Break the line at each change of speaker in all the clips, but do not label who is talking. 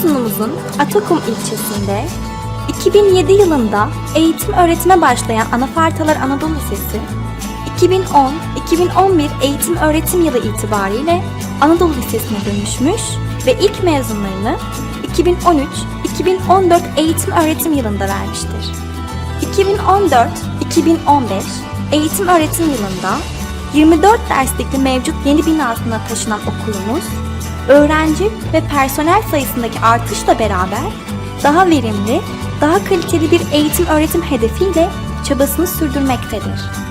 Samsun'umuzun Atakum ilçesinde 2007 yılında eğitim öğretime başlayan Anafartalar Anadolu Lisesi 2010-2011 eğitim öğretim yılı itibariyle Anadolu Lisesi'ne dönüşmüş ve ilk mezunlarını 2013-2014 eğitim öğretim yılında vermiştir. 2014-2015 eğitim öğretim yılında 24 derslikli mevcut yeni binasına taşınan okulumuz, öğrenci ve personel sayısındaki artışla beraber daha verimli, daha kaliteli bir eğitim öğretim hedefiyle çabasını sürdürmektedir.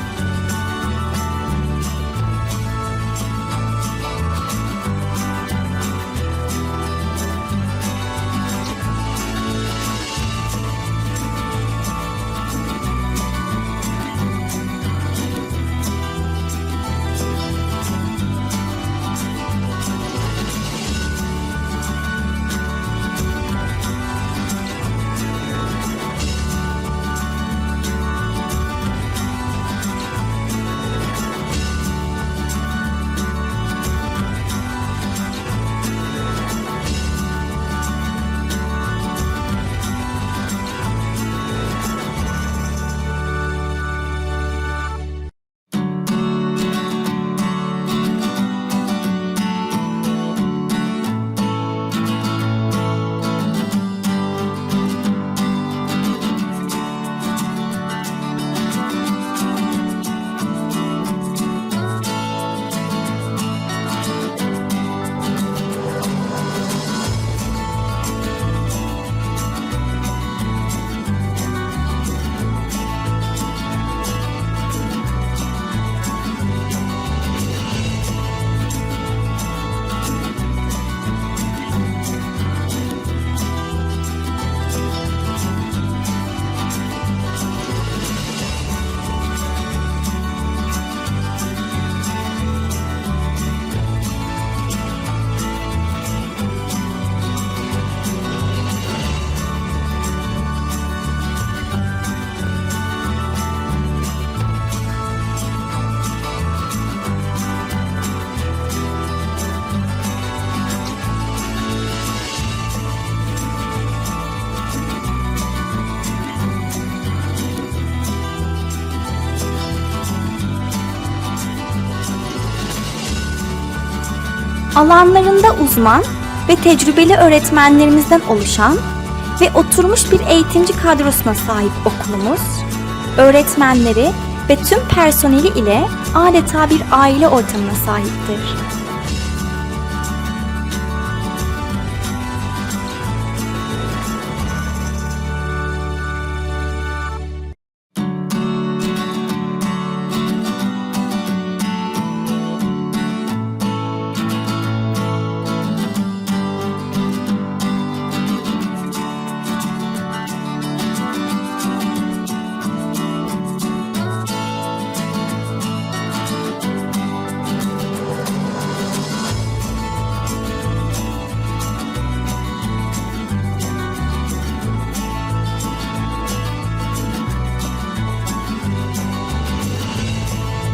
Alanlarında uzman ve tecrübeli öğretmenlerimizden oluşan ve oturmuş bir eğitimci kadrosuna sahip okulumuz, öğretmenleri ve tüm personeli ile adeta bir aile ortamına sahiptir.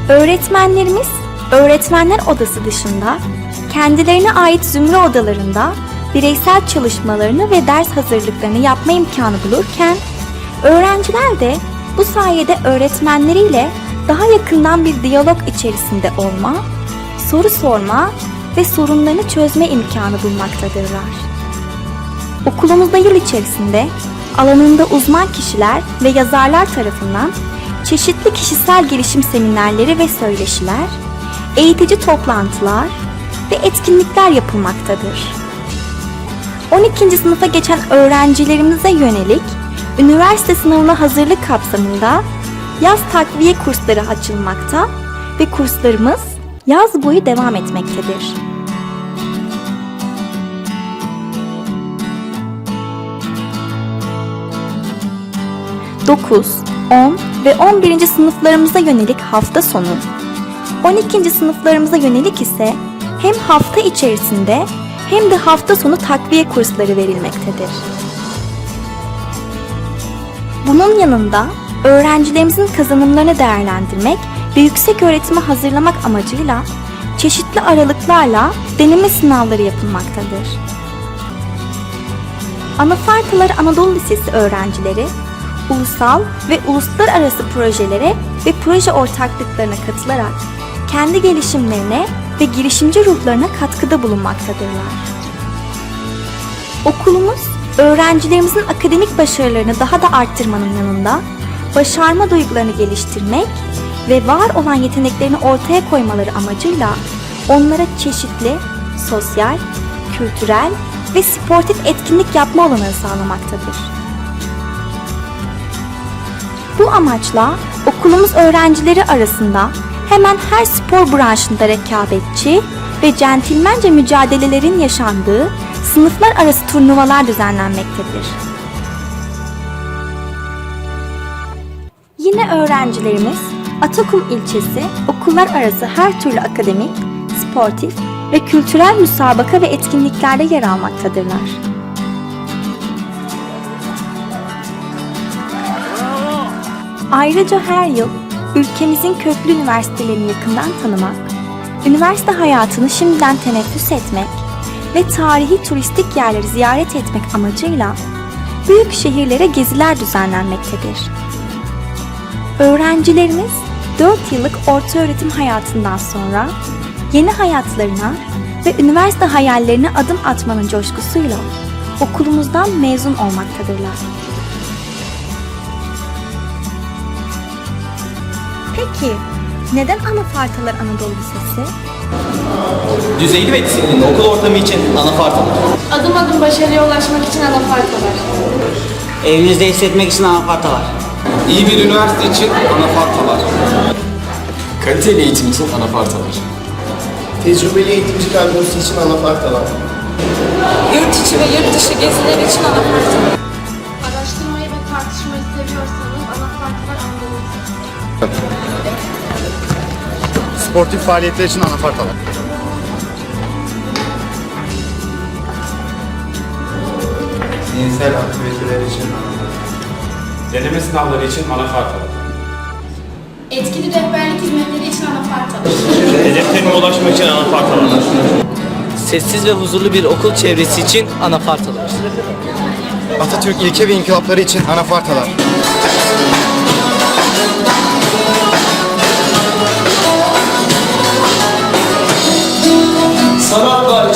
Öğretmenlerimiz öğretmenler odası dışında kendilerine ait zümre odalarında bireysel çalışmalarını ve ders hazırlıklarını yapma imkanı bulurken öğrenciler de bu sayede öğretmenleriyle daha yakından bir diyalog içerisinde olma, soru sorma ve sorunlarını çözme imkanı bulmaktadırlar. Okulumuzda yıl içerisinde alanında uzman kişiler ve yazarlar tarafından çeşitli kişisel gelişim seminerleri ve söyleşiler, eğitici toplantılar ve etkinlikler yapılmaktadır. 12. sınıfa geçen öğrencilerimize yönelik üniversite sınavına hazırlık kapsamında yaz takviye kursları açılmakta ve kurslarımız yaz boyu devam etmektedir. 9, 10 ve 11. sınıflarımıza yönelik hafta sonu, 12. sınıflarımıza yönelik ise hem hafta içerisinde hem de hafta sonu takviye kursları verilmektedir. Bunun yanında öğrencilerimizin kazanımlarını değerlendirmek ve yüksek öğretime hazırlamak amacıyla çeşitli aralıklarla deneme sınavları yapılmaktadır. Anafartalar Anadolu Lisesi öğrencileri ulusal ve uluslararası projelere ve proje ortaklıklarına katılarak kendi gelişimlerine ve girişimci ruhlarına katkıda bulunmaktadırlar. Okulumuz öğrencilerimizin akademik başarılarını daha da arttırmanın yanında başarma duygularını geliştirmek ve var olan yeteneklerini ortaya koymaları amacıyla onlara çeşitli sosyal, kültürel ve sportif etkinlik yapma olanağı sağlamaktadır. Bu amaçla okulumuz öğrencileri arasında hemen her spor branşında rekabetçi ve centilmence mücadelelerin yaşandığı sınıflar arası turnuvalar düzenlenmektedir. Yine öğrencilerimiz Atakum ilçesi okullar arası her türlü akademik, sportif ve kültürel müsabaka ve etkinliklerde yer almaktadırlar. Ayrıca her yıl ülkemizin köklü üniversitelerini yakından tanımak, üniversite hayatını şimdiden teneffüs etmek ve tarihi turistik yerleri ziyaret etmek amacıyla büyük şehirlere geziler düzenlenmektedir. Öğrencilerimiz 4 yıllık orta öğretim hayatından sonra yeni hayatlarına ve üniversite hayallerine adım atmanın coşkusuyla okulumuzdan mezun olmaktadırlar. Peki neden Anafartalar Anadolu Lisesi?
Düzeyli ve disiplinli okul ortamı için anafartalar.
Adım adım başarıya ulaşmak için anafartalar.
Evinizde hissetmek için anafarta var.
İyi bir üniversite için anafartalar. Kaliteli eğitim için anafartalar.
Tecrübeli eğitimci kadrosu için anafartalar.
Yurt içi ve yurt dışı geziler için anafartalar. Araştırmayı ve tartışmayı seviyorsanız anafartalar Anadolu Lisesi.
Sportif faaliyetler için anafartalar. Zihinsel aktiviteler için
Deneme sınavları için anafartalar.
Etkili rehberlik hizmetleri için anafartalar.
Hedeflerine ulaşmak için anafartalar. Sessiz ve huzurlu bir okul çevresi için anafartalar.
Atatürk ilke ve inkılapları için anafartalar.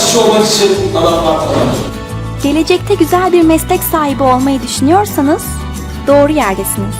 İç olmak için anafartalar.
Gelecekte güzel bir meslek sahibi olmayı düşünüyorsanız doğru yerdesiniz.